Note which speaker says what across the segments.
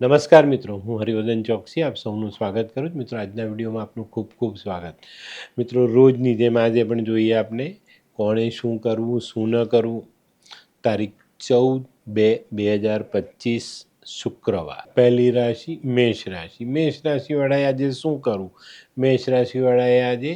Speaker 1: નમસ્કાર મિત્રો, હું હરિવર્ધન ચોકસી, આપ સૌનું સ્વાગત કરું છું. મિત્રો, આજના વિડીયોમાં આપનું ખૂબ ખૂબ સ્વાગત. મિત્રો, રોજની જેમ આજે પણ જોઈએ આપણે કોણે શું કરવું, શું ન કરવું. તારીખ ચૌદ બે બે હજાર પચીસ શુક્રવાર. પહેલી રાશિ મેષ રાશિ. મેષ રાશિવાળાએ આજે શું કરવું? મેષ રાશિવાળાએ આજે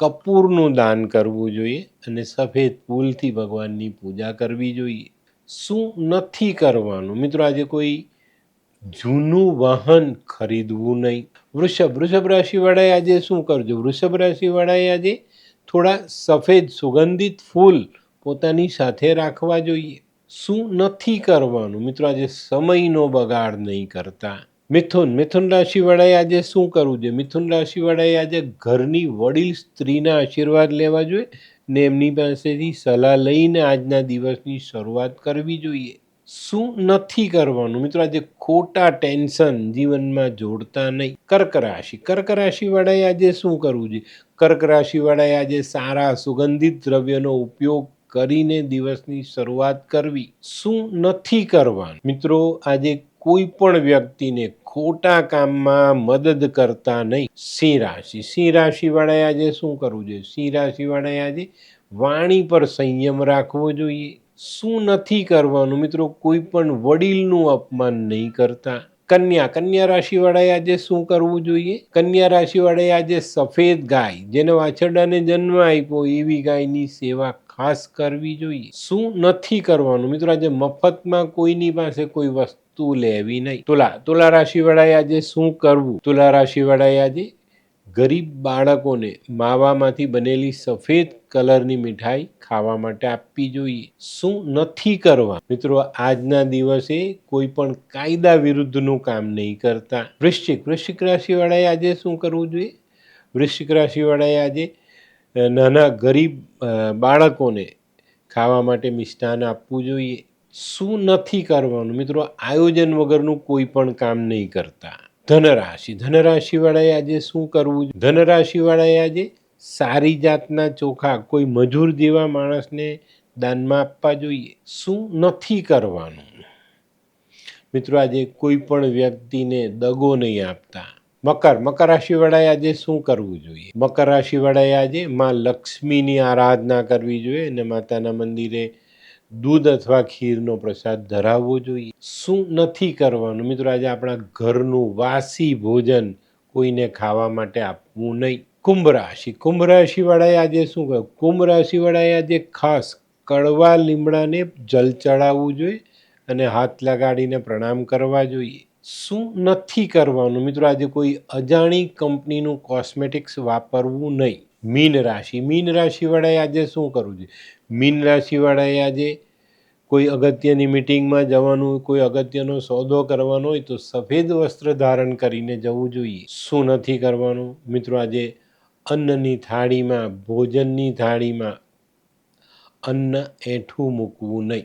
Speaker 1: કપૂરનું દાન કરવું જોઈએ અને સફેદ ફૂલથી ભગવાનની પૂજા કરવી જોઈએ. શું નથી કરવાનું? મિત્રો, આજે કોઈ જૂનું વાહન ખરીદવું નહીં. વૃષભ વૃષભ રાશિવાળાએ આજે શું કરજો? વૃષભ રાશિવાળાએ આજે થોડા સફેદ સુગંધિત ફૂલ પોતાની સાથે રાખવા જોઈએ. શું નથી કરવાનું? મિત્રો, આજે સમયનો બગાડ નહીં કરતા. મિથુન મિથુન રાશિવાળાએ આજે શું કરવું જોઈએ? મિથુન રાશિવાળાએ આજે ઘરની વડીલ સ્ત્રીના આશીર્વાદ લેવા જોઈએ ને એમની પાસેથી સલાહ લઈને આજના દિવસની શરૂઆત કરવી જોઈએ. શું નથી કરવાનું? મિત્રો, આજે ખોટા ટેન્શન જીવનમાં જોડતા નહીં. કર્ક રાશિ. કર્ક રાશિવાળાએ આજે શું કરવું જોઈએ? કર્ક રાશિવાળાએ આજે સારા, સુગંધિત દ્રવ્યનો ઉપયોગ કરીને દિવસની શરૂઆત કરવી. શું નથી કરવાનું? મિત્રો, આજે કોઈ પણ વ્યક્તિને ખોટા કામમાં મદદ કરતા નહીં. સિંહ રાશિ. સિંહ રાશિવાળાએ આજે શું કરવું જોઈએ? સિંહ રાશિવાળાએ આજે વાણી પર સંયમ રાખવો જોઈએ. શું નથી કરવાનું મિત્રો? કોઈ પણ વડીલનું અપમાન નહીં કરતા. કન્યા કન્યા રાશિવાળાએ આજે શું કરવું જોઈએ? કન્યા રાશિવાળાએ આજે સફેદ ગાય, જેને વાછરડાને જન્મ આપ્યો, એવી ગાયની સેવા ખાસ કરવી જોઈએ. શું નથી કરવાનું મિત્રો? આજે મફતમાં કોઈની પાસે કોઈ વસ્તુ લેવી નહીં. તુલા તુલા રાશિવાળાએ આજે શું કરવું? તુલા રાશિવાળાએ આજે ગરીબ બાળકોને માવામાંથી બનેલી સફેદ કલરની મીઠાઈ ખાવા માટે આપવી જોઈએ. શું નથી કરવા? મિત્રો, આજના દિવસે કોઈ પણ કાયદા વિરુદ્ધનું કામ નહીં કરતા. વૃશ્ચિક વૃશ્ચિક રાશિવાળાએ આજે શું કરવું જોઈએ? વૃશ્ચિક રાશિવાળાએ આજે નાના ગરીબ બાળકોને ખાવા માટે મિષ્ટાન આપવું જોઈએ. શું નથી કરવાનું? મિત્રો, આયોજન વગરનું કોઈ પણ કામ નહીં કરતા. ધનરાશિ. ધનરાશિવાળાએ આજે શું કરવું? ધનરાશિવાળાએ આજે સારી જાતના ચોખા, કોઈ મજૂર જેવા માણસને દાનમાં આપવા જોઈએ. શું નથી કરવાનું? મિત્રો, આજે કોઈ પણ વ્યક્તિને દગો નહીં આપતા. મકર મકર રાશિવાળાએ આજે શું કરવું જોઈએ? મકર રાશિવાળાએ આજે માં લક્ષ્મીની આરાધના કરવી જોઈએ અને માતાના મંદિરે દૂધ અથવા ખીરનો પ્રસાદ ધરાવવો જોઈએ. શું નથી કરવાનું? મિત્રો, આજે આપણા ઘરનું વાસી ભોજન કોઈને ખાવા માટે આપવું નહીં. કુંભ રાશિ. કુંભ રાશિવાળાએ આજે શું કહ્યું? કુંભ રાશિવાળાએ આજે ખાસ કડવા લીમડાને જલ ચડાવવું જોઈએ અને હાથ લગાડીને પ્રણામ કરવા જોઈએ. શું નથી કરવાનું? મિત્રો, આજે કોઈ અજાણી કંપનીનું કોસ્મેટિક્સ વાપરવું નહીં. મીન રાશિ. મીન રાશિવાળાએ આજે શું કરવું જોઈએ? મીન રાશિવાળાએ આજે કોઈ અગત્યની મિટિંગમાં જવાનું, કોઈ અગત્યનો સોદો કરવાનો હોય તો સફેદ વસ્ત્ર ધારણ કરીને જવું જોઈએ. શું નથી કરવાનું? મિત્રો, આજે અન્નની થાળીમાં, ભોજનની થાળીમાં અન્ન એઠું મૂકવું નહીં.